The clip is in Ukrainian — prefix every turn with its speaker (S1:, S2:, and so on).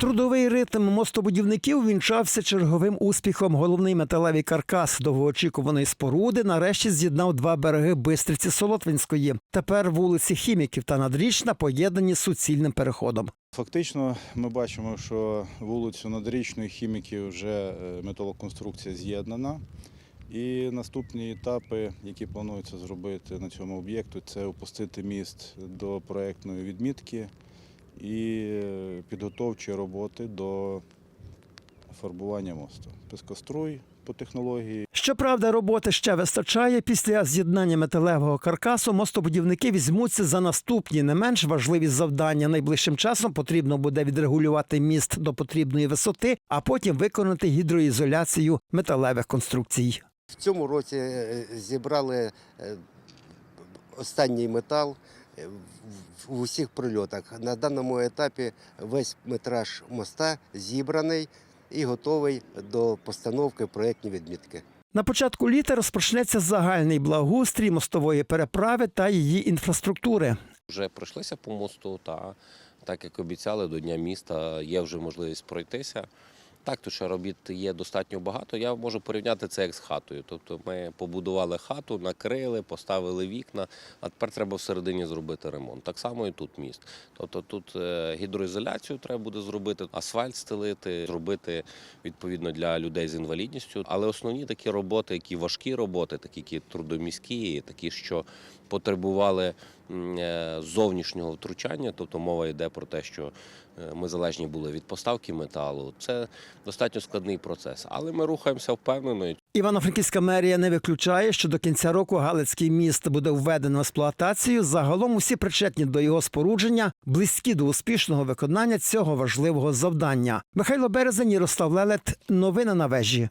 S1: Трудовий ритм мостобудівників вінчався черговим успіхом. Головний металевий каркас довгоочікуваної споруди нарешті з'єднав два береги Бистриці Солотвинської. Тепер вулиці Хіміків та Надрічна поєднані суцільним переходом.
S2: Фактично, ми бачимо, що вулицю Надрічної хіміків вже е, металоконструкція з'єднана. І наступні етапи, які планується зробити на цьому об'єкту, це опустити міст до проектної відмітки і е, підготовчі роботи до фарбування мосту. Пескоструй по технології
S1: Щоправда, роботи ще вистачає. Після з'єднання металевого каркасу мостобудівники візьмуться за наступні не менш важливі завдання. Найближчим часом потрібно буде відрегулювати міст до потрібної висоти, а потім виконати гідроізоляцію металевих конструкцій.
S3: В цьому році е, зібрали е, останній метал е, в- в усіх прильотах. На даному етапі весь метраж моста зібраний і готовий до постановки проєктної відмітки.
S1: На початку літа розпочнеться загальний благоустрій мостової переправи та її інфраструктури.
S4: Вже пройшлися по мосту, та так як обіцяли, до Дня міста є вже можливість пройтися. Так, то що робіт є достатньо багато. Я можу порівняти це як з хатою. Тобто ми побудували хату, накрили, поставили вікна, а тепер треба всередині зробити ремонт. Так само і тут міст. Тобто тут е, гідроізоляцію треба буде зробити, асфальт стелити, зробити відповідно для людей з інвалідністю. Але основні такі роботи, які важкі роботи, такі які трудоміські, такі, що потребували зовнішнього втручання, тобто мова йде про те, що е, ми залежні були від поставки металу. Це достатньо складний процес, але ми рухаємося впевнено.
S1: Івано-Франківська мерія не виключає, що до кінця року Галицький міст буде введено в експлуатацію. Загалом усі причетні до його спорудження близькі до успішного виконання цього важливого завдання. Михайло Березень, Ярослав Лелет. Новини на вежі.